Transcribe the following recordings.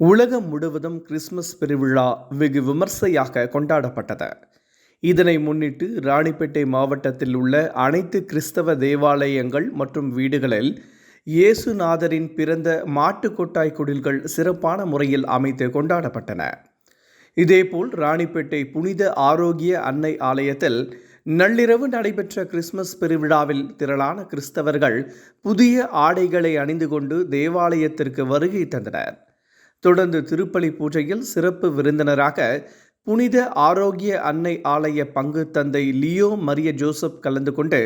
உலகம் முழுவதும் கிறிஸ்மஸ் பெருவிழா வெகு விமர்சையாக கொண்டாடப்பட்டது. இதனை முன்னிட்டு ராணிப்பேட்டை மாவட்டத்தில் உள்ள அனைத்து கிறிஸ்தவ தேவாலயங்கள் மற்றும் வீடுகளில் இயேசுநாதரின் பிறந்த மாட்டுக் கொட்டாய் குடில்கள் சிறப்பான முறையில் அமைத்து கொண்டாடப்பட்டன. இதேபோல் ராணிப்பேட்டை புனித ஆரோக்கிய அன்னை ஆலயத்தில் நள்ளிரவு நடைபெற்ற கிறிஸ்மஸ் பெருவிழாவில் திரளான கிறிஸ்தவர்கள் புதிய ஆடைகளை அணிந்து கொண்டு தேவாலயத்திற்கு வருகை தந்தனர். தொடர்ந்து திருப்பலி பூஜையில் சிறப்பு விருந்தினராக புனித ஆரோக்கிய அன்னை ஆலய பங்கு தந்தை லியோ மரிய ஜோசப் கலந்து கொண்டு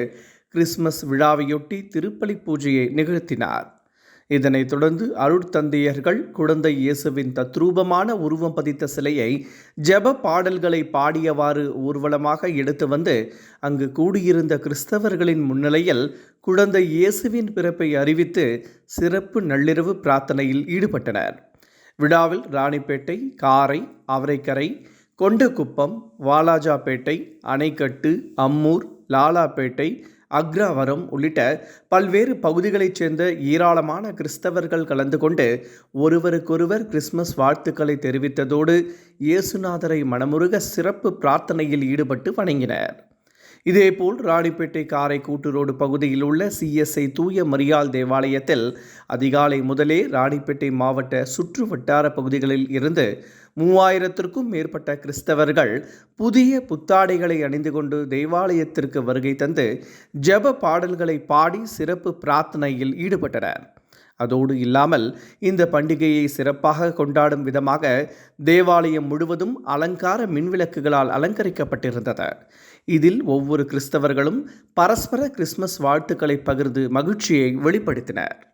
கிறிஸ்மஸ் விழாவையொட்டி திருப்பலி பூஜையை நிகழ்த்தினார். இதனைத் தொடர்ந்து அருட்தந்தையர்கள் குழந்தை இயேசுவின் தத்ரூபமான உருவம் பதித்த சிலையை ஜெப பாடல்களை பாடியவாறு ஊர்வலமாக எடுத்து வந்து அங்கு கூடியிருந்த கிறிஸ்தவர்களின் முன்னிலையில் குழந்தை இயேசுவின் பிறப்பை அறிவித்து சிறப்பு நள்ளிரவு பிரார்த்தனையில் ஈடுபட்டனர். விழாவில் ராணிப்பேட்டை காரை அவரைக்கரை கொண்டுக்குப்பம் வாலாஜாப்பேட்டை அணைக்கட்டு அம்மூர் லாலாப்பேட்டை அக்ராவரம் உள்ளிட்ட பல்வேறு பகுதிகளைச் சேர்ந்த ஏராளமான கிறிஸ்தவர்கள் கலந்து கொண்டு ஒருவருக்கொருவர் கிறிஸ்மஸ் வாழ்த்துக்களை தெரிவித்ததோடு இயேசுநாதரை மனமுருக சிறப்பு பிரார்த்தனையில் ஈடுபட்டு வணங்கினர். இதேபோல் ராணிப்பேட்டை காரை கூட்டுரோடு பகுதியில் உள்ள சிஎஸ்ஐ தூய மரியாள் தேவாலயத்தில் அதிகாலை முதலே ராணிப்பேட்டை மாவட்ட சுற்று வட்டார பகுதிகளில் இருந்து மூவாயிரத்திற்கும் மேற்பட்ட கிறிஸ்தவர்கள் புதிய புத்தாடைகளை அணிந்து கொண்டு தேவாலயத்திற்கு வருகை தந்து ஜெப பாடல்களை பாடி சிறப்பு பிரார்த்தனையில் ஈடுபட்டனர். அதோடு இல்லாமல் இந்த பண்டிகையை சிறப்பாக கொண்டாடும் விதமாக தேவாலயம் முழுவதும் அலங்கார மின்விளக்குகளால் அலங்கரிக்கப்பட்டிருந்தது. இதில் ஒவ்வொரு கிறிஸ்தவர்களும் பரஸ்பர கிறிஸ்மஸ் வாழ்த்துக்களை பகிர்ந்து மகிழ்ச்சியை வெளிப்படுத்தினர்.